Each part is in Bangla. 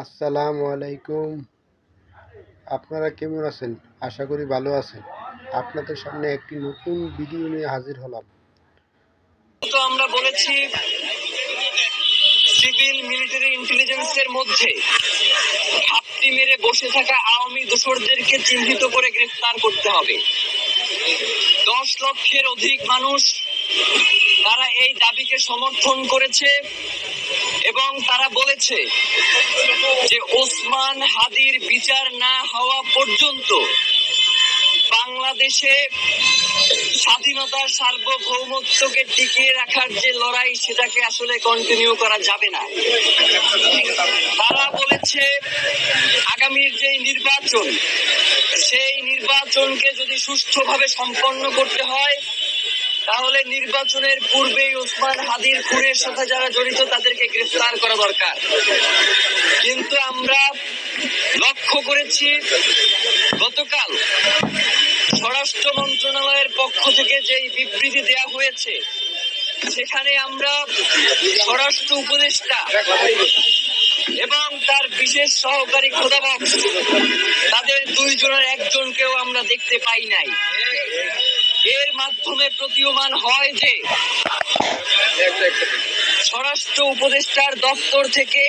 আসসালামু আলাইকুম। আপনারা কেমন আছেন? আশা করি ভালো আছেন। আপনাদের সামনে একটি নতুন ভিডিও নিয়ে হাজির হলাম। তো আমরা বলেছি সিভিল মিলিটারি ইন্টেলিজেন্সের মধ্যে ঘাপটি মেরে বসে থাকা আওয়ামী দোসরদেরকে চিহ্নিত করে গ্রেফতার করতে হবে। দশ লক্ষের অধিক মানুষ তারা এই দাবিকে সমর্থন করেছে। এবং তারা বলেছে যে ওসমান হাদির বিচার না হওয়া পর্যন্ত বাংলাদেশে স্বাধীনতার সার্বভৌমত্বকে টিকিয়ে রাখার যে লড়াই, সেটাকে আসলে কন্টিনিউ করা যাবে না। তারা বলেছে, আগামীর যে নির্বাচন, সেই নির্বাচনকে যদি সুষ্ঠুভাবে সম্পন্ন করতে হয় তাহলে নির্বাচনের পূর্বেই ওসমান হাদির খুনের সাথে যারা জড়িত, তাদেরকে গ্রেফতার করা দরকার। কিন্তু আমরা লক্ষ্য করেছি, গতকাল স্বরাষ্ট্র মন্ত্রণালয়ের পক্ষ থেকে যেই বিবৃতি দেয়া হয়েছে, সেখানে আমরা স্বরাষ্ট্র উপদেষ্টা এবং তার বিশেষ সহকারী খোদাবক্স, তাদের দুইজনের একজনকেও আমরা দেখতে পাই নাই। এর মাধ্যমে প্রতীয়মান হয় যে স্বরাষ্ট্র উপদেষ্টার দপ্তর থেকে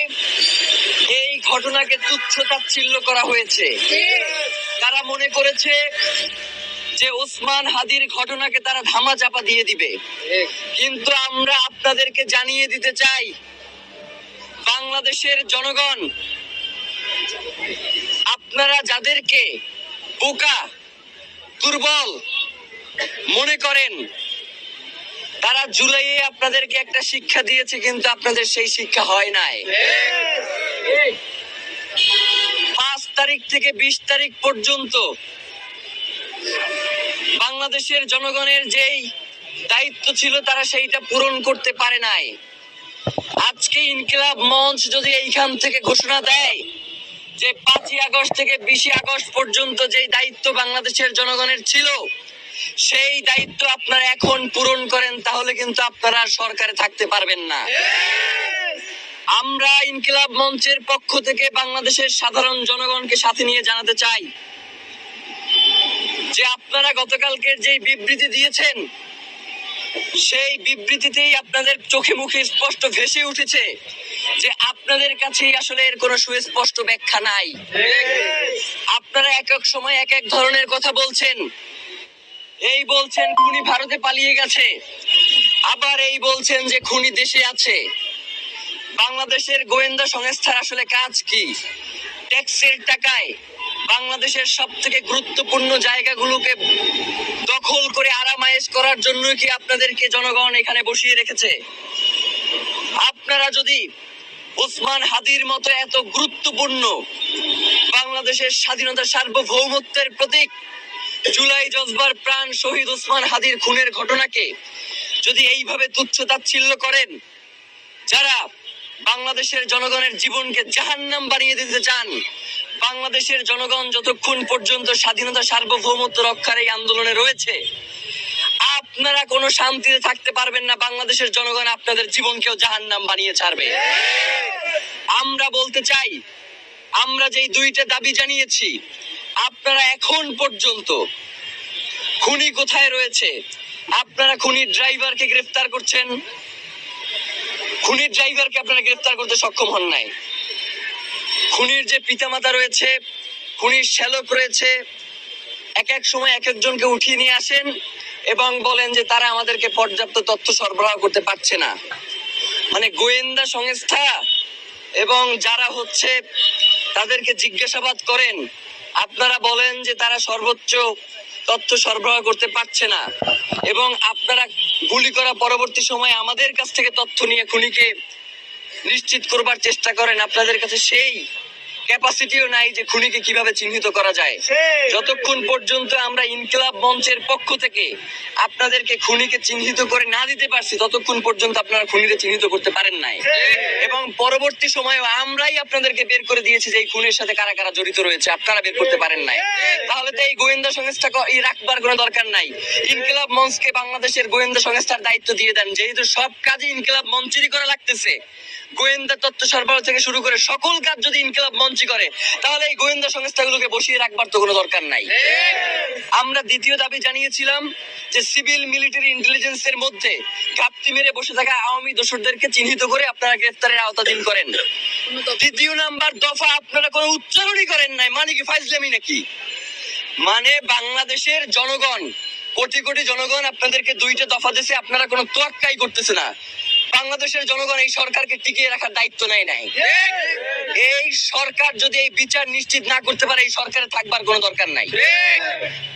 এই ঘটনাকে তুচ্ছ তাচ্ছিল্য করা হয়েছে। তারা মনে করেছে যে ওসমান হাদির ঘটনাকে তারা ধামা চাপা দিয়ে দিবে। কিন্তু আমরা আপনাদেরকে জানিয়ে দিতে চাই, বাংলাদেশের জনগণ, আপনারা যাদেরকে বোকা, দুর্বল মনে করেন, তারা জুলাইয়ে আপনাদেরকে একটা শিক্ষা দিয়েছে, কিন্তু আপনাদের সেই শিক্ষা হয় নাই। পাঁচ তারিখ থেকে বিশ তারিখ পর্যন্ত বাংলাদেশের জনগণের যেই দায়িত্ব ছিল, তারা সেইটা পূরণ করতে পারে নাই। আজকে ইনকিলাব মঞ্চ যদি এইখান থেকে ঘোষণা দেয় যে পাঁচই আগস্ট থেকে বিশে আগস্ট পর্যন্ত যেই দায়িত্ব বাংলাদেশের জনগণের ছিল সেই দায়িত্ব আপনারা এখন পূরণ করেন, তাহলে কিন্তু আপনারা সরকারে থাকতে পারবেন না। আমরা ইনকিলাব মঞ্চের পক্ষ থেকে বাংলাদেশের সাধারণ জনগণকে সাথে নিয়ে জানাতে চাই যে আপনারা গতকালকের যে বিবৃতি দিয়েছেন, সেই বিবৃতিতেই আপনাদের চোখে মুখে স্পষ্ট ভেসে উঠেছে যে আপনাদের কাছেই আসলে এর কোনো সুস্পষ্ট ব্যাখ্যা নাই। আপনারা এক এক সময় এক এক ধরনের কথা বলছেন। এই বলছেন খুনি ভারতে পালিয়ে গেছে। আবার এই বলছেন যে খুনি দেশে আছে। বাংলাদেশের গোয়েন্দা সংস্থার আসলে কাজ কি? ট্যাক্সের টাকায় বাংলাদেশের সব থেকে গুরুত্বপূর্ণ জায়গাগুলোকে দখল করে আরামায়েশ করার জন্য কি আপনাদেরকে জনগণ এখানে বসিয়ে রেখেছে? আপনারা যদি ওসমান হাদির মতো এত গুরুত্বপূর্ণ বাংলাদেশের স্বাধীনতা সার্বভৌমত্বের প্রতীক জুলাই জজবার প্রাণ শহীদ ওসমান হাদির খুনের ঘটনাকে যদি এইভাবে তুচ্ছ তাচ্ছিল্য করেন, যারা বাংলাদেশের জনগণের জীবনকে জাহান্নাম বানিয়ে দিতে চান, বাংলাদেশের জনগণ যতক্ষণ পর্যন্ত স্বাধীনতা, সার্বভৌমত্ব রক্ষার এই আন্দোলনে রয়েছে, আপনারা কোনো শান্তিতে থাকতে পারবেন না। বাংলাদেশের জনগণ আপনাদের জীবনকেও জাহান্নাম বানিয়ে ছাড়বে। আমরা বলতে চাই, আমরা যেই দুইটা দাবি জানিয়েছি আপনারা এখন পর্যন্ত খুনি কোথায় রয়েছে? আপনারা খুনির ড্রাইভারকে গ্রেফতার করছেন? খুনির ড্রাইভারকে আপনারা গ্রেফতার করতে সক্ষম হন নাই। খুনির যে পিতামাতা রয়েছে, খুনির শ্যালক রয়েছে, এক এক সময় এক একজনকে উঠিয়ে নিয়ে আসেন এবং বলেন যে তারা আমাদেরকে পর্যাপ্ত তথ্য সরবরাহ করতে পারছে না। মানে গোয়েন্দা সংস্থা এবং যারা হচ্ছে তাদেরকে জিজ্ঞাসাবাদ করেন আপনারা বলেন যে তারা সর্বোচ্চ তথ্য সরবরাহ করতে পারছে না। এবং আপনারা গুলি করা পরবর্তী সময়ে আমাদের কাছ থেকে তথ্য নিয়ে খুনিকে নিশ্চিত করবার চেষ্টা করেন, আপনাদের কাছে সেই ক্যাপাসিটিও নাই যে খুনিকে কীভাবে চিহ্নিত করা যায়। যতক্ষণ পর্যন্ত আমরা ইনকিলাব মঞ্চের পক্ষ থেকে আপনাদেরকে খুনিকে চিহ্নিত করে না দিতে পারছি ততক্ষণ পর্যন্ত আপনারা খুনিকে চিহ্নিত করতে পারেন নাই। এবং পরবর্তী সময়ে আমরাই আপনাদেরকে বের করে দিয়েছি যে এই খুনের সাথে কারা কারা জড়িত রয়েছে আপনারা বের করতে পারেন নাই। তাহলে তো এই গোয়েন্দা সংস্থা এই রাখবার কোনো দরকার নাই। ইনকিলাব মঞ্চকে বাংলাদেশের গোয়েন্দা সংস্থার দায়িত্ব দিয়ে দেন যেহেতু সব কাজে ইনকিলাব মঞ্চেরই করা লাগতেছে। গোয়েন্দা তথ্য সরবরাহ থেকে শুরু করে সকল কাজ যদি ইনকিলাব মঞ্চে করে, তাহলে এই গোয়েন্দা সংস্থাগুলোকে বসিয়ে রাখবার তো কোনো দরকার নাই। আমরা দ্বিতীয় দাবি জানিয়েছিলাম যে সিভিল মিলিটারি ইন্টেলিজেন্সের মধ্যে ঘাপটি মেরে বসে থাকা আওয়ামী দোসরদেরকে চিহ্নিত করে আপনারা গ্রেফতারের আওতাধীন করেন। দ্বিতীয় নাম্বার দফা, আপনারা কোনো উচ্চারণই করেন নাই। মানে কি ফাইজলামি নাকি? মানে বাংলাদেশের জনগণ, কোটি কোটি জনগণ আপনাদেরকে দুইটা দফা দেশে আপনারা কোনো তোয়াক্কাই করতেছে না। বাংলাদেশের জনগণ এই সরকারকে টিকিয়ে রাখার দায়িত্ব নেয় নাই। এই সরকার যদি এই বিচার নিশ্চিত না করতে পারে, এই সরকারে থাকবার কোনো দরকার নাই।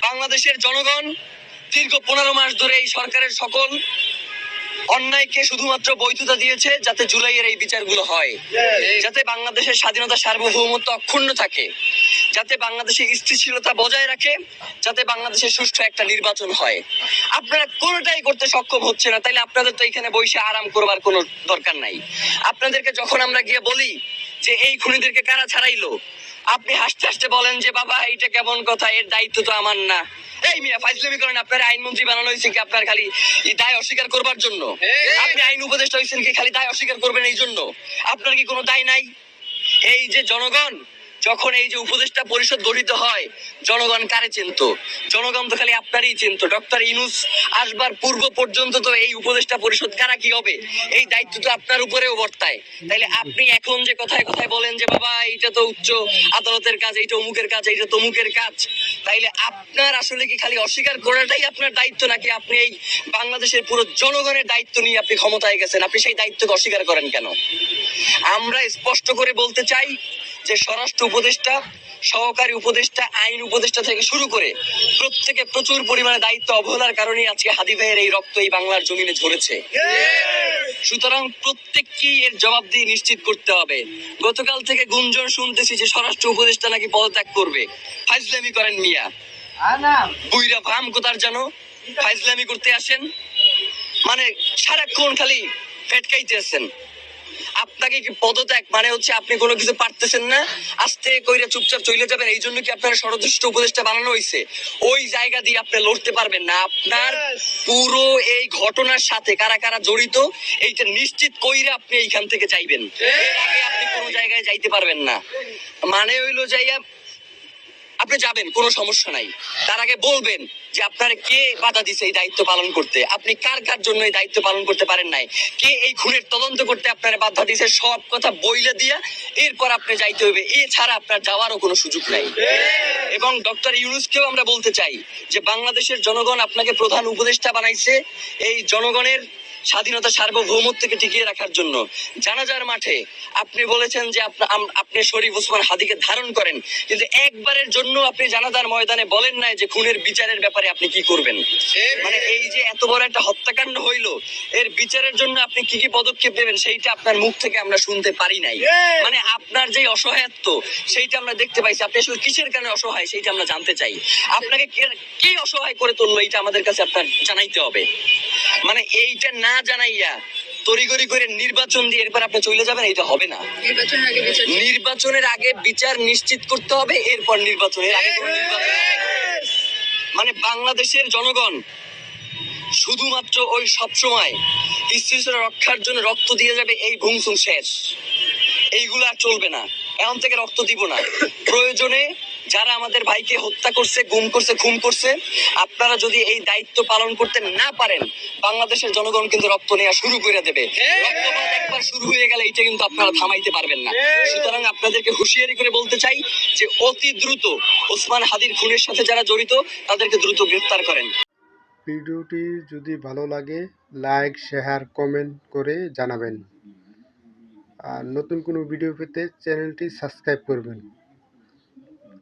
বাংলাদেশের জনগণ দীর্ঘ পনেরো মাস ধরে এই সরকারের সকল অন্যায়কে শুধুমাত্র বৈধতা দিয়েছে যাতে জুলাইয়ের এই বিচারগুলো হয়। যাতে বাংলাদেশের স্বাধীনতা সার্বভৌমত্ব অক্ষুণ্ণ থাকে। যাতে বাংলাদেশে স্থিতিশীলতা বজায় রাখে। যাতে বাংলাদেশে সুষ্ঠু একটা নির্বাচন হয়। আপনারা কোনোটাই করতে সক্ষম হচ্ছে না। তাইলে আপনাদের তো এখানে বসে আরাম করবার কোনো দরকার নাই। আপনাদেরকে যখন আমরা গিয়ে বলি যে এই খুনিদেরকে কারা ছাড়াইলো আপনি হাসতে হাসতে বলেন যে বাবা এটা কেমন কথা? এর দায়িত্ব তো আমার না। এই মিয়া ফাইজলামি করেন আপনার আইনমন্ত্রী বানানো হয়েছে কি আপনার খালি এই দায় অস্বীকার করবার জন্য? আপনি আইন উপদেষ্টা হয়েছেন কি খালি দায় অস্বীকার করবেন এই জন্য? আপনার কি কোনো দায় নাই? এই যে জনগণ যখন এই যে উপদেষ্টা পরিষদ গঠিত হয়, জনগণ কারে চিনত? জনগণ তো খালি আপনারই চিনত। ডক্টর ইনুস আসবার পূর্ব পর্যন্ত তো এই উপদেষ্টা পরিষদ কারা কি হবে? এই দায়িত্ব তো আপনার উপরেও বর্তায়। তাইলে আপনি এখন যে কথায় কথায় বলেন যে, বাবা, এইটা তো উচ্চ আদালতের কাজ, এইটা অমুকের কাজ, এইটা তমুকের কাজ। তাইলে আপনার আসলে কি খালি অস্বীকার করাটাই আপনার দায়িত্ব, নাকি আপনি এই বাংলাদেশের পুরো জনগণের দায়িত্ব নিয়ে আপনি ক্ষমতায় গেছেন? আপনি সেই দায়িত্বকে অস্বীকার করেন কেন? আমরা স্পষ্ট করে বলতে চাই যে স্বরাষ্ট্র উপদেষ্টা, সহকারী উপদেষ্টা, আইন উপদেষ্টা থেকে শুরু করে প্রত্যেকে প্রচুর পরিমাণে দায়িত্ব অবহেলার কারণে আজকে হাদি ভাইয়ের এই রক্ত এই বাংলার জমিনে ঝরেছে। সুতরাং প্রত্যেককেই এর জবাব দিয়ে নিশ্চিত করতে হবে। গতকাল থেকে গুঞ্জন শুনতেছি যে স্বরাষ্ট্র উপদেষ্টা নাকি পদত্যাগ করবে। ফাইজলামি করেন মিয়া। বুইরা ভাম কোথার জানো? ফাইজলামি করতে আসেন। মানে সারাক্ষণ খালি ফেটকাইতে আছেন আপনাকে কি পদত্যাগ? মানে হচ্ছে আপনি কোনো কিছু পারতেছেন না? আস্তে কইরা চুপচাপ চলে যাবেন এই জন্য কি আপনার ষড়যন্ত্র উপদেশটা বানানো হয়েছে ওই জায়গা দিয়ে আপনি লড়তে পারবেন না। আপনার পুরো এই ঘটনার সাথে কারা কারা জড়িত এইটা নিশ্চিত কইরা আপনি এইখান থেকে যাইবেন। আপনি কোনো জায়গায় যাইতে পারবেন না। মানে হইল যাইয়া আপনি যাবেন, কোনো সমস্যা নাই। তার আগে বলবেন যে আপনার কে বাধা দিছে এই দায়িত্ব পালন করতে? আপনি কার কার জন্য এই দায়িত্ব পালন করতে পারেন নাই? কে এই খুনের তদন্ত করতে আপনার বাধা দিছে? সব কথা বইলে দিয়া এরপর আপনি যাইতে হবে এছাড়া আপনার যাওয়ারও কোনো সুযোগ নাই। এবং ডক্টর ইউনুসকেও আমরা বলতে চাই যে, বাংলাদেশের জনগণ আপনাকে প্রধান উপদেষ্টা বানাইছে। এই জনগণের স্বাধীনতা সার্বভৌমত্বকে টিকিয়ে রাখার জন্য জানাজার মাঠে আপনি বলেছেন যে আপনি শরীফ ওসমান হাদিকে ধারণ করেন কিন্তু একবারের জন্য আপনি জানাজার ময়দানে বলেন নাই যে খুনের বিচারের ব্যাপারে আপনি কি করবেন? মানে এই যে এত বড় একটা হত্যাকাণ্ড হইল এর বিচারের জন্য আপনি কি কি পদক্ষেপ নেবেন সেইটা আপনার মুখ থেকে আমরা শুনতে পারি নাই। মানে আপনার যে অসহায়ত্ব সেইটা আমরা দেখতে পাইছি। আপনি আসলে কিসের কারণে অসহায় সেইটা আমরা জানতে চাই। আপনাকে কে- কে অসহায় করে তুললো এইটা আমাদের কাছে আপনার জানাইতে হবে। মানে এইটা না জানাইয়া তড়িগড়ি করে নির্বাচন দিয়ে এরপর আপনি চলে যাবেন এটা হবে না। নির্বাচনের আগে বিচার নিশ্চিত করতে হবে এরপর নির্বাচনের আগে না। মানে বাংলাদেশের জনগণ শুধুমাত্র ওই সবসময় স্থিতিশীলতা রক্ষার জন্য রক্ত দিয়ে যাবে এই ভুংসুম শেষ। এইগুলো আর চলবে না। এখন থেকে রক্ত দিব না। প্রয়োজনে যারা আমাদের ভাইকে হত্যা করছে গুম করছে খুন করছে আপনারা যদি এই দায়িত্ব পালন করতে না পারেন বাংলাদেশের জনগণ কিন্তু রক্ত নেওয়া শুরু করে দেবে। রক্তপাত একবার শুরু হয়ে গেলে এটা কিন্তু আপনারা থামাইতে পারবেন না। সুতরাং আপনাদেরকে হুঁশিয়ারি করে বলতে চাই যে অতি দ্রুত ওসমান হাদির খুনের সাথে যারা জড়িত তাদেরকে দ্রুত গ্রেফতার করেন। ভিডিওটি যদি ভালো লাগে লাইক শেয়ার কমেন্ট করে জানাবেন। আর নতুন কোনো ভিডিও পেতে চ্যানেলটি সাবস্ক্রাইব করবেন।